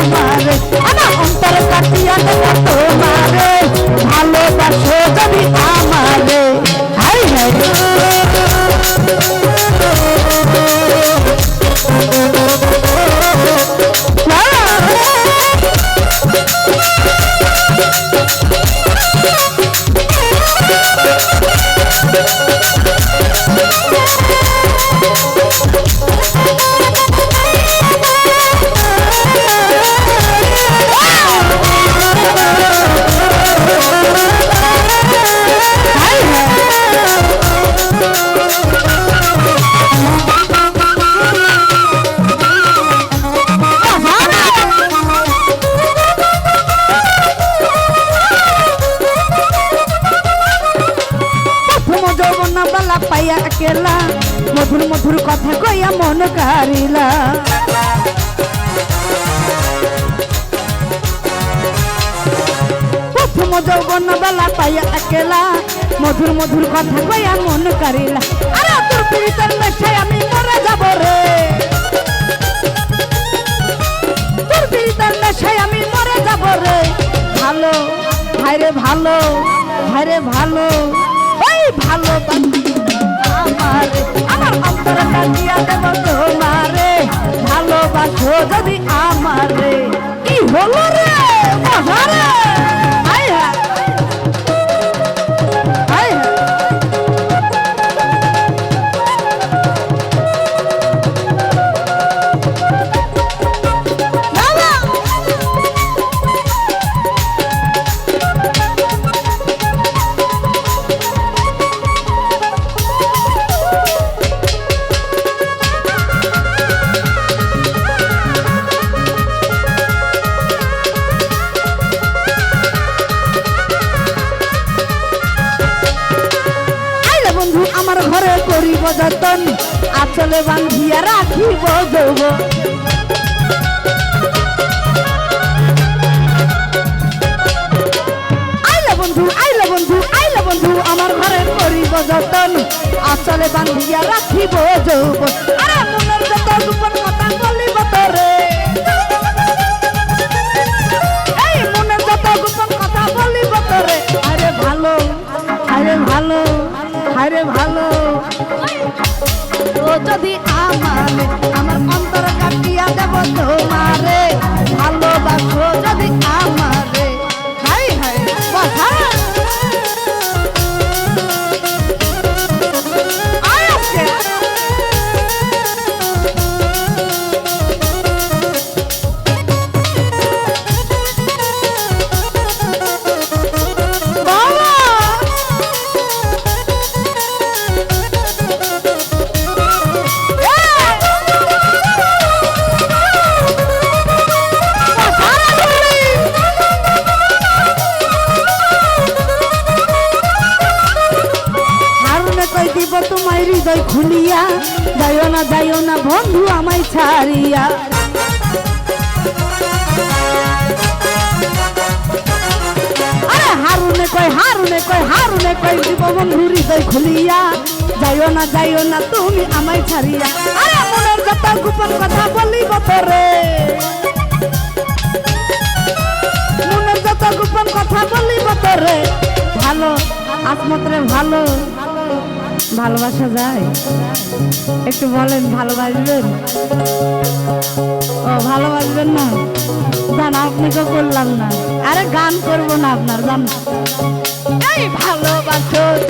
আমারে। আমার অন্তর কাটিয়া পাইয়া একেলা মধুর মধুর কথা কইয়া মন কারিলা প্রথম যৌবন বেলা পাইয়া একেলা মধুর মধুর কথা কইয়া মন কারিলা আরে তোর পীড়িতের নেশায় আমি মরে যাব রে। তোর পীড়িতের নেশায় আমি মরে যাব রে। ভালো, ভাইরে ভালো ভাইরে ভালো। ওই ভালো আমার দেব তোমারে ভালোবাসো যদি আমারে। কি হলো রে হাই যতন আচলে বান্ধিয়া রাখিব যৌব আমার ঘরে করিব যতন, আচলে বান্ধিয়া রাখিব যৌব আরে মনের যত গোপন কথা বলিব তোরে। এই মনের যত গোপন কথা বলিব তোরে। আরে ভালো আরে ভালো। আরে ভালো। ও যদি আমার আমার অন্তর কাটিয়া দেব তোমারে। হৃদয় খুলিয়া, যাইও না যাইও না বন্ধু আমায় ছাড়িয়া। হারুনে কই হারুনে কই হারুনে কই দিব হৃদয় খুলিয়া, যাইও না যাইও না, তুমি আমায় ছাড়িয়া। আরে মনের যত গোপন কথা বলিব তোরে। মনের যত গোপন কথা বলিব তোরে। ভালো, আসমতরে ভালো। ভালোবাসা যায়। একটু বলেন, ভালোবাসবেন? ও, ভালোবাসবেন না? জান তো করলাম না। আরে, গান করব না আপনার, জান। ভালোবাসো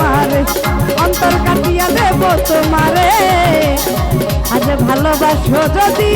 অন্তর কাটিয়া দেব তোমারে। আজ ভালোবাসো যদি